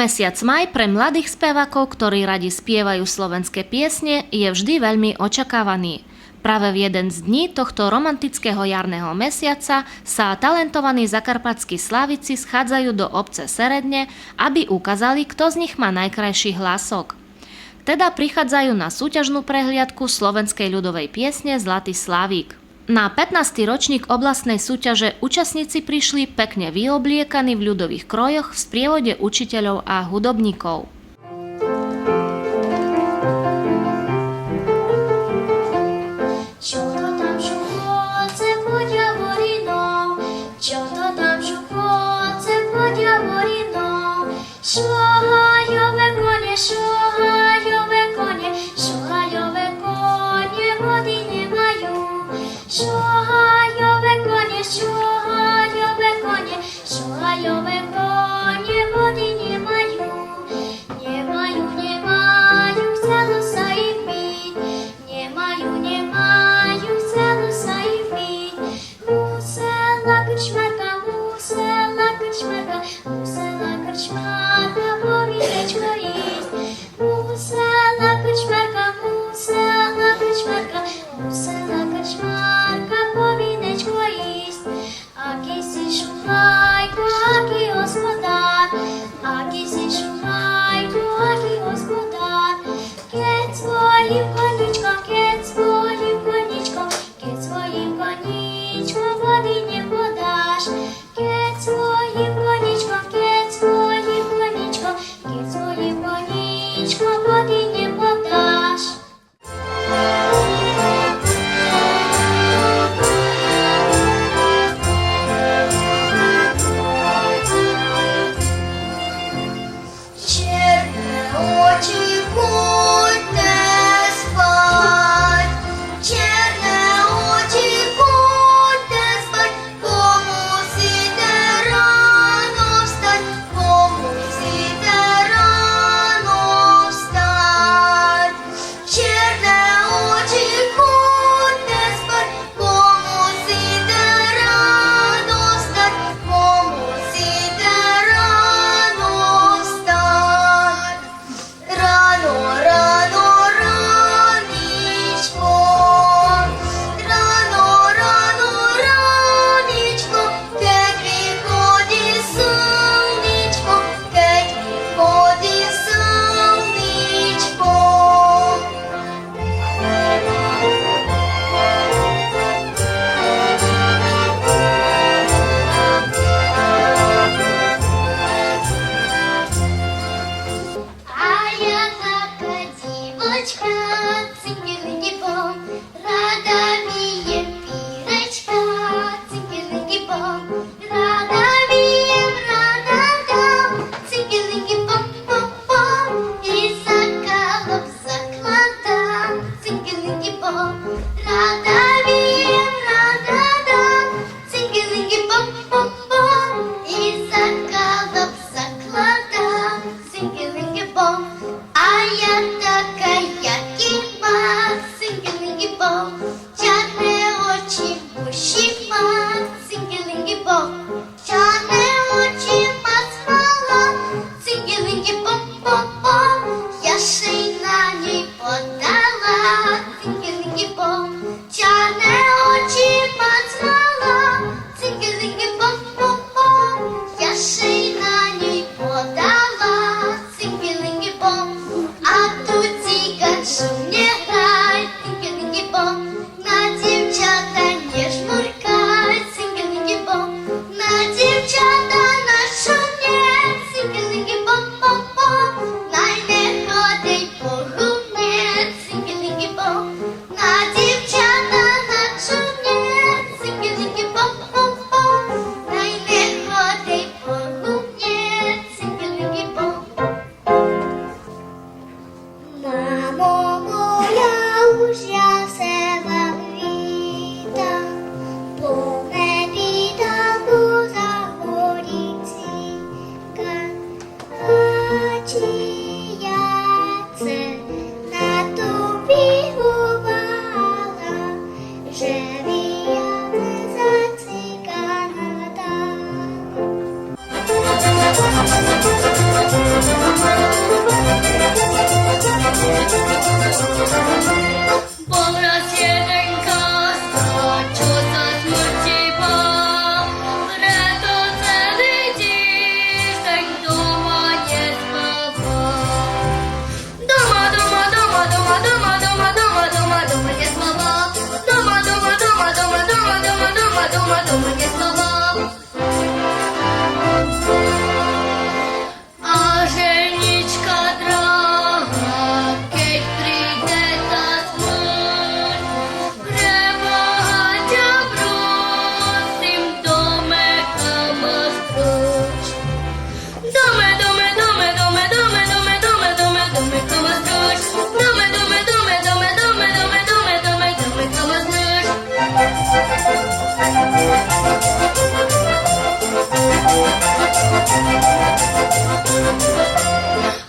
Mesiac maj pre mladých spevákov, ktorí radi spievajú slovenské piesne, je vždy veľmi očakávaný. Práve v jeden z dní tohto romantického jarného mesiaca sa talentovaní zakarpatskí slavici schádzajú do obce Seredne, aby ukázali, kto z nich má najkrajší hlasok. Teda prichádzajú na súťažnú prehliadku slovenskej ľudovej piesne Zlatý Slavík. Na 15. ročník oblastnej súťaže účastníci prišli pekne vyobliekaní v ľudových krojoch v sprievode učiteľov a hudobníkov.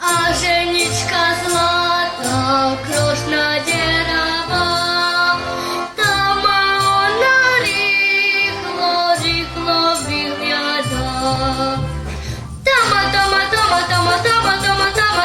А женечка злата, крошна дерева, Тама вона ріхло. Тама, тама, тама, тама, тама, тама, тама, тама.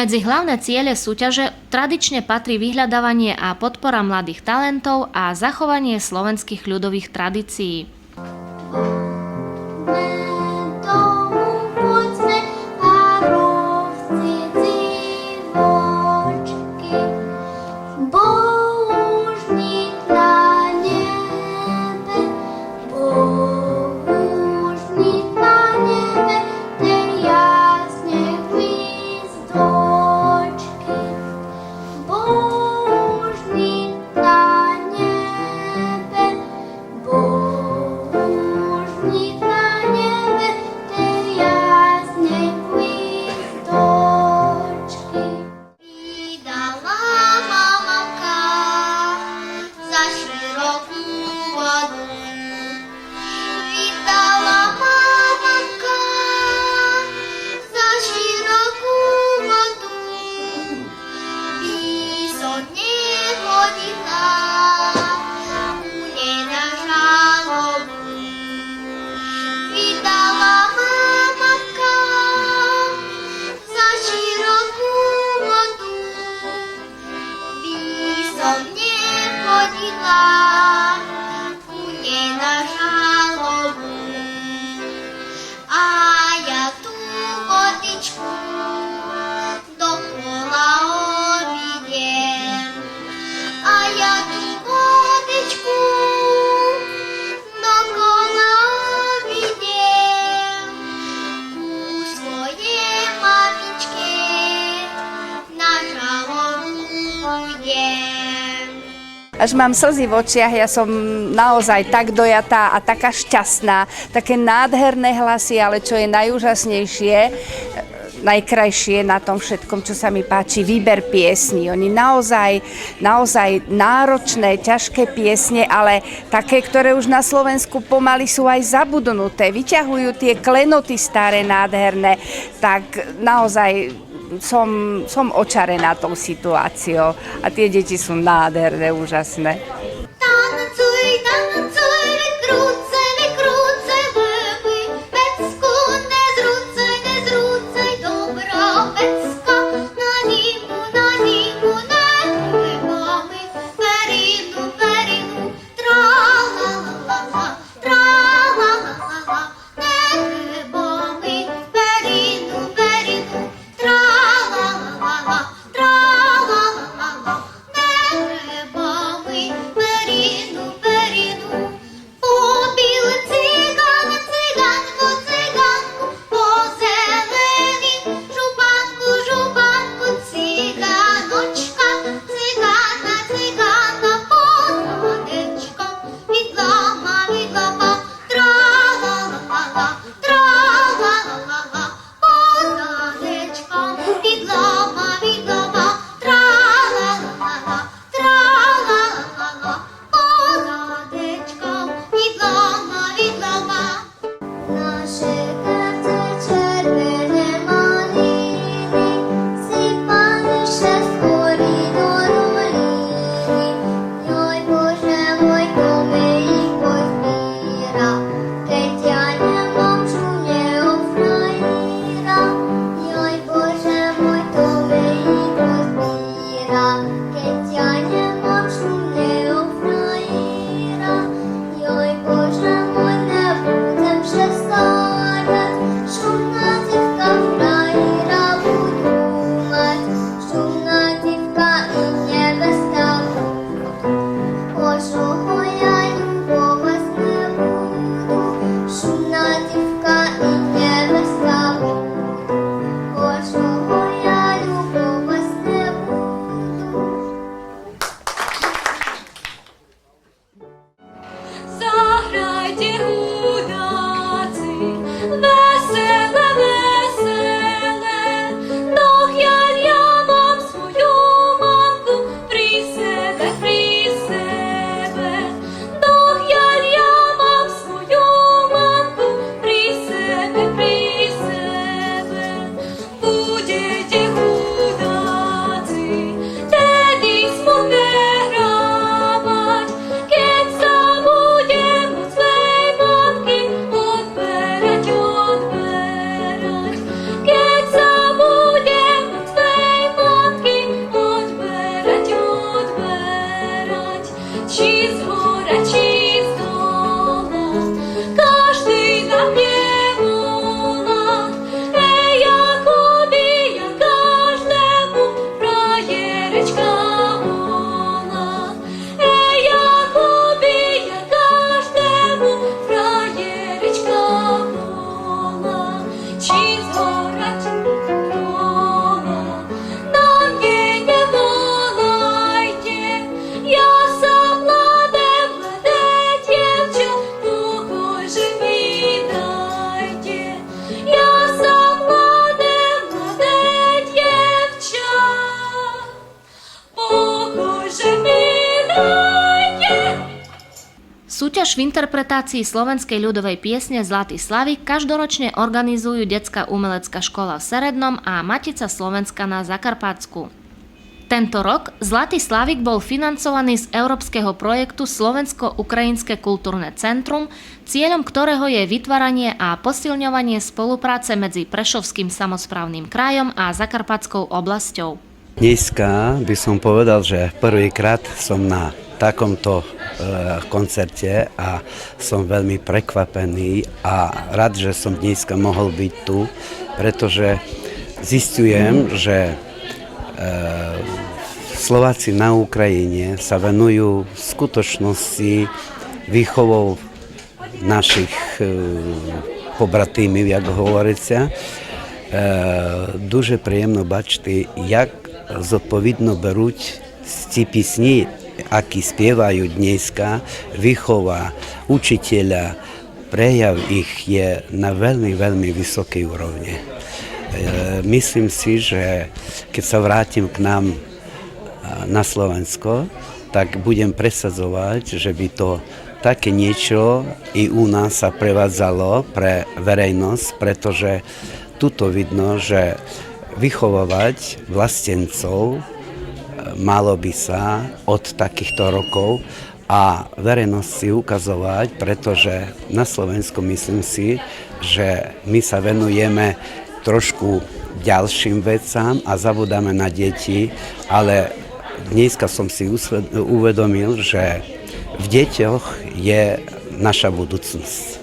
Medzi hlavné ciele súťaže tradične patrí vyhľadávanie a podpora mladých talentov a zachovanie slovenských ľudových tradícií. Až mám slzy v očiach, ja som naozaj tak dojatá a taká šťastná. Také nádherné hlasy, ale čo je najúžasnejšie, e, najkrajšie na tom všetkom, čo sa mi páči, výber piesní. Oni naozaj, naozaj náročné, ťažké piesne, ale také, ktoré už na Slovensku pomaly sú aj zabudnuté. Vyťahujú tie klenoty staré, nádherné. Tak naozaj som, som očarená tou situáciou. A tie deti sú nádherné, úžasné. fiz por ti. V interpretácii slovenskej ľudovej piesne Zlatý Slavik každoročne organizujú Detská umelecká škola v Serednom a Matica Slovenska na Zakarpatsku. Tento rok Zlatý Slavik bol financovaný z európskeho projektu Slovensko-Ukrajinské kultúrne centrum, cieľom ktorého je vytváranie a posilňovanie spolupráce medzi Prešovským samozprávnym krajom a Zakarpatskou oblasťou. Dneska by som povedal, že prvýkrát som na takomto e, koncerte a som veľmi prekvapený a rád, že som dneska mohol byť tu, pretože zistujem, že e, Slováci na Ukrajine sa venujú v skutočnosti výchovou našich e, побратимів, як говориться. Е, Дуже приємно бачити, як зodpowiedно беруть ці пісні, aký spievajú dneska, výchova učiteľa, prejav ich je na veľmi, veľmi vysokej úrovni. E, myslím si, že keď sa vrátim k nám e, na Slovensko, tak budem presadzovať, že by to také niečo i u nás sa prevádzalo pre verejnosť, pretože tuto vidno, že vychovávať vlastencov malo by sa od takýchto rokov a verejnosti ukazovať, pretože na Slovensku myslím si, že my sa venujeme trošku ďalším vecám a zabudáme na deti, ale dneska som si uvedomil, že v deťoch je naša budúcnosť.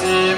Čo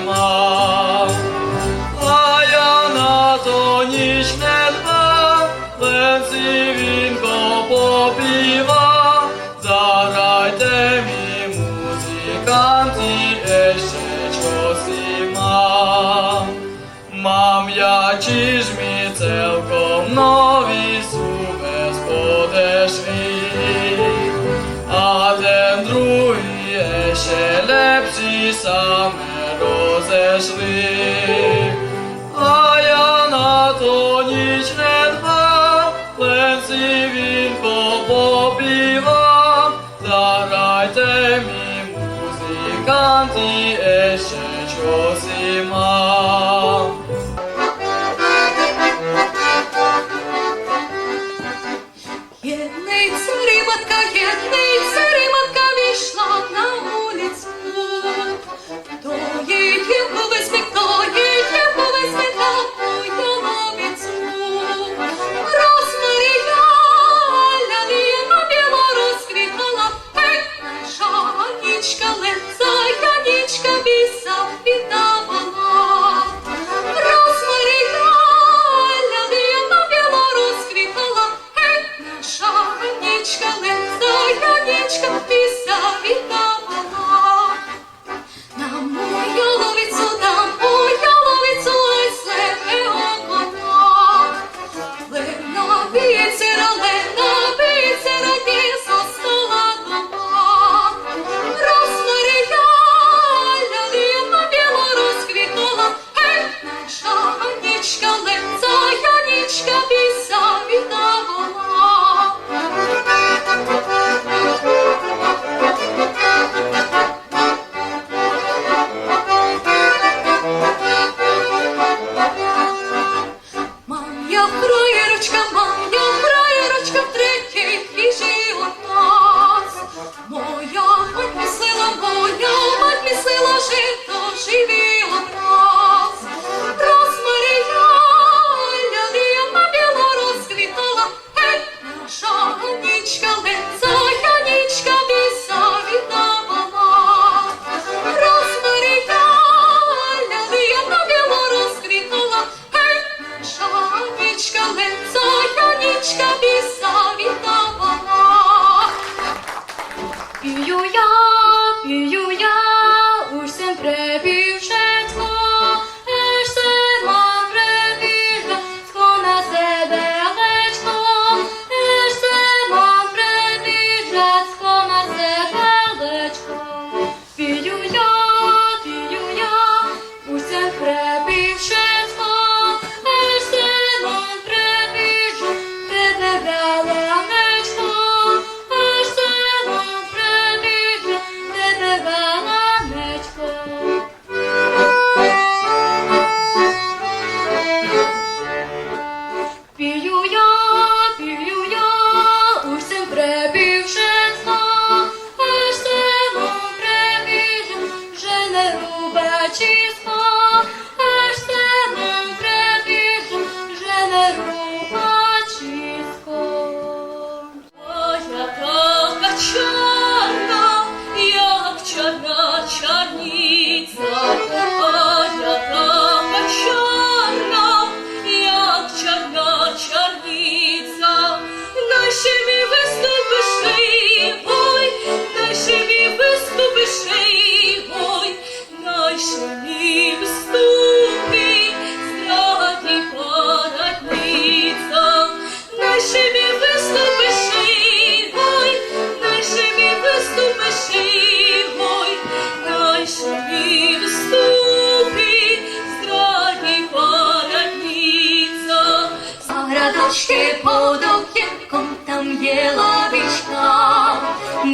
go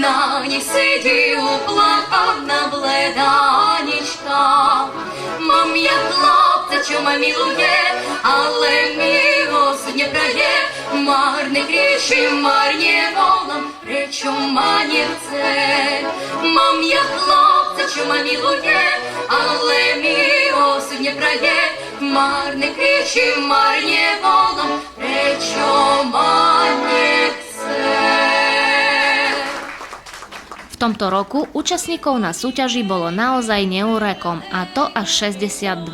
на ні сидів, плакав на бледанічка. Мам, я хлопця, чома мамілує, але мій милосудня дає, марних ріші, марні волам, речу манівце. Мам, я хлопця, чома мілує, але милосудня прає, марних ріші, марні волам, речу манівце. Tomto roku účastníkov na súťaži bolo naozaj neurekom a to až 62.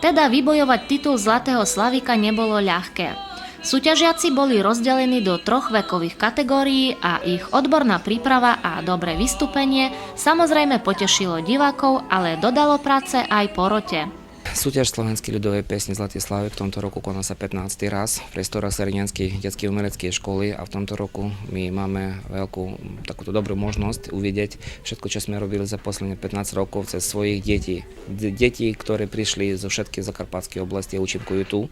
Teda vybojovať titul Zlatého Slavika nebolo ľahké. Súťažiaci boli rozdelení do troch vekových kategórií a ich odborná príprava a dobré vystúpenie samozrejme potešilo divákov, ale dodalo práce aj porote. Súťaž slovenskej ľudovej piesne Zlatý Slavy v tomto roku koná sa 15. raz v priestoroch Serenianskej detskej umeleckej školy a v tomto roku my máme veľkú takúto dobrú možnosť uvidieť všetko, čo sme robili za posledné 15 rokov cez svojich detí. D- Deti, ktoré prišli zo všetkých zakarpatských oblastí a účinkujú tu, e,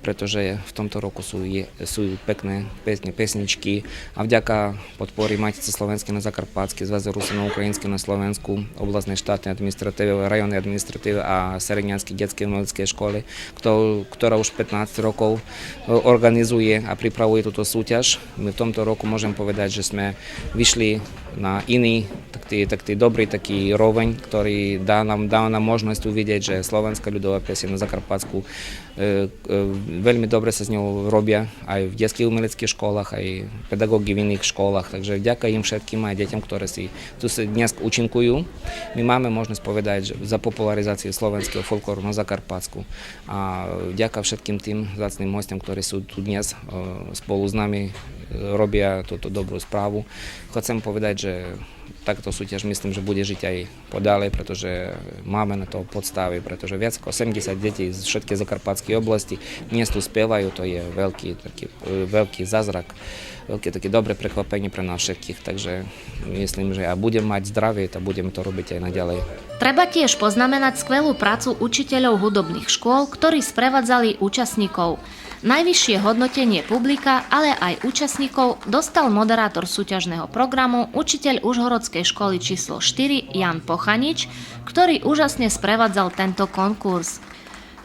pretože v tomto roku sú, je, sú pekné piesne, pesničky a vďaka podpory Matice Slovenskej na Zakarpatsky, Zväzu Rusino-Ukrajinskej na Slovensku, oblastnej štátnej administratívy, rajонnej administratívy a Serenianskej detskej umeleckej školy, kto- ktorá už 15 rokov e, organizuje a pripravuje túto súťaž. My v tomto roku môžem povedať, že sme vyšli e, e, na Zakarpatsku. A vďaka všetkým tým zácným hostom, ktorí sú tu dnes e, spolu s nami, e, robia túto dobrú správu. Chcem povedať, že takto súťaž myslím, že bude žiť aj podále, pretože máme na to podstavy, pretože viac ako 80 detí z všetkej Zakarpatskej oblasti dnes tu spievajú, to je veľký, taký, e, veľký zázrak, veľké také dobré prekvapenie pre nás všetkých, takže myslím, že a budem mať zdravie, to budeme to robiť aj naďalej. Treba tiež poznamenať skvelú prácu učiteľov hudobných škôl, ktorí sprevádzali účastníkov. Najvyššie hodnotenie publika, ale aj účastníkov dostal moderátor súťažného programu, učiteľ Užhorodskej školy číslo 4 Jan Pochanič, ktorý úžasne sprevádzal tento konkurs.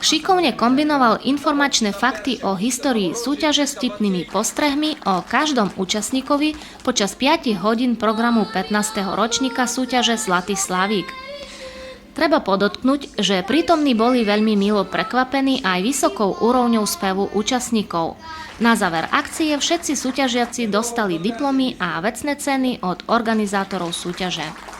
Šikovne kombinoval informačné fakty o histórii súťaže s tipnými postrehmi o každom účastníkovi počas 5 hodín programu 15. ročníka súťaže Zlatý Slavík. Treba podotknúť, že prítomní boli veľmi milo prekvapení aj vysokou úrovňou spevu účastníkov. Na záver akcie všetci súťažiaci dostali diplomy a vecné ceny od organizátorov súťaže.